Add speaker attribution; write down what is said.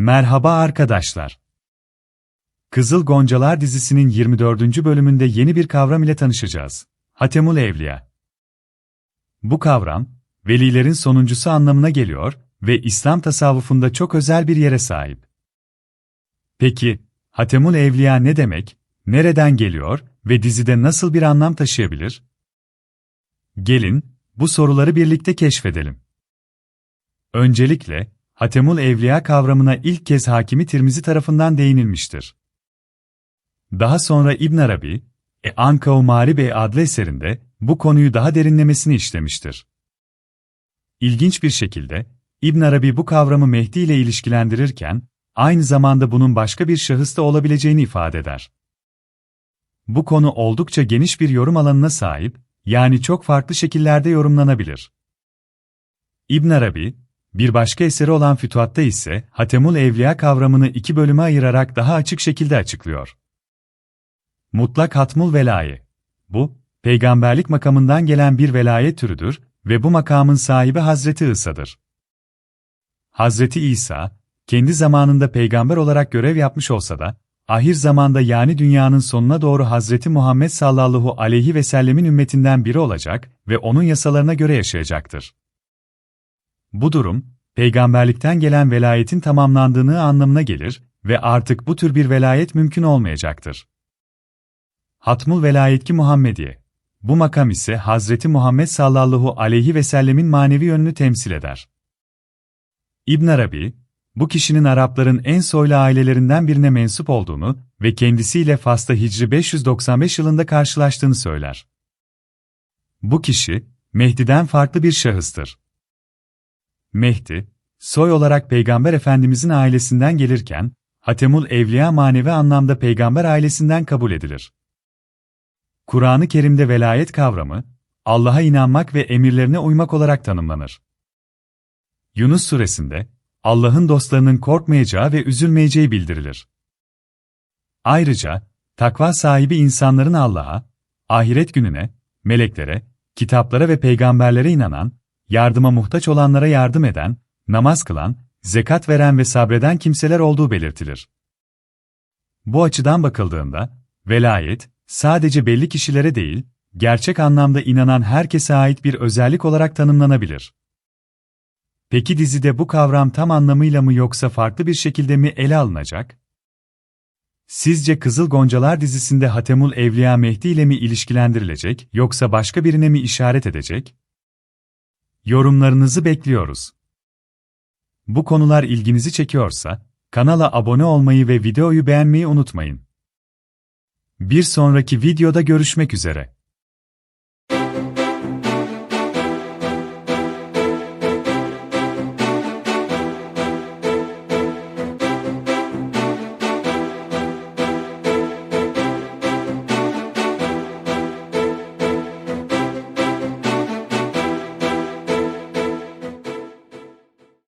Speaker 1: Merhaba arkadaşlar. Kızıl Goncalar dizisinin 24. bölümünde yeni bir kavram ile tanışacağız. Hatemul Evliya. Bu kavram, velilerin sonuncusu anlamına geliyor ve İslam tasavvufunda çok özel bir yere sahip. Peki, Hatemul Evliya ne demek, nereden geliyor ve dizide nasıl bir anlam taşıyabilir? Gelin, bu soruları birlikte keşfedelim. Öncelikle, Hatemul Evliya kavramına ilk kez Hakimi Tirmizi tarafından değinilmiştir. Daha sonra İbn Arabi, e Anka-u Maribe adlı eserinde bu konuyu daha derinlemesine işlemiştir. İlginç bir şekilde, İbn Arabi bu kavramı Mehdi ile ilişkilendirirken, aynı zamanda bunun başka bir şahısta olabileceğini ifade eder. Bu konu oldukça geniş bir yorum alanına sahip, yani çok farklı şekillerde yorumlanabilir. İbn Arabi, bir başka eseri olan Fütuhat'ta ise Hatemul Evliya kavramını iki bölüme ayırarak daha açık şekilde açıklıyor. Mutlak Hatmul Velaye. Bu, peygamberlik makamından gelen bir velayet türüdür ve bu makamın sahibi Hazreti İsa'dır. Hazreti İsa, kendi zamanında peygamber olarak görev yapmış olsa da, ahir zamanda yani dünyanın sonuna doğru Hazreti Muhammed sallallahu aleyhi ve sellemin ümmetinden biri olacak ve onun yasalarına göre yaşayacaktır. Bu durum, peygamberlikten gelen velayetin tamamlandığını anlamına gelir ve artık bu tür bir velayet mümkün olmayacaktır. Hatmul Velayetki Muhammediye. Bu makam ise Hazreti Muhammed sallallahu aleyhi ve sellemin manevi yönünü temsil eder. İbn Arabi, bu kişinin Arapların en soylu ailelerinden birine mensup olduğunu ve kendisiyle Fas'ta Hicri 595 yılında karşılaştığını söyler. Bu kişi, Mehdi'den farklı bir şahıstır. Mehdi, soy olarak Peygamber Efendimizin ailesinden gelirken, Hatemul Evliya manevi anlamda peygamber ailesinden kabul edilir. Kur'an-ı Kerim'de velayet kavramı, Allah'a inanmak ve emirlerine uymak olarak tanımlanır. Yunus suresinde, Allah'ın dostlarının korkmayacağı ve üzülmeyeceği bildirilir. Ayrıca, takva sahibi insanların Allah'a, ahiret gününe, meleklere, kitaplara ve peygamberlere inanan, yardıma muhtaç olanlara yardım eden, namaz kılan, zekat veren ve sabreden kimseler olduğu belirtilir. Bu açıdan bakıldığında, velayet, sadece belli kişilere değil, gerçek anlamda inanan herkese ait bir özellik olarak tanımlanabilir. Peki dizide bu kavram tam anlamıyla mı yoksa farklı bir şekilde mi ele alınacak? Sizce Kızıl Goncalar dizisinde Hatemul Evliya Mehdi ile mi ilişkilendirilecek yoksa başka birine mi işaret edecek? Yorumlarınızı bekliyoruz. Bu konular ilginizi çekiyorsa, kanala abone olmayı ve videoyu beğenmeyi unutmayın. Bir sonraki videoda görüşmek üzere.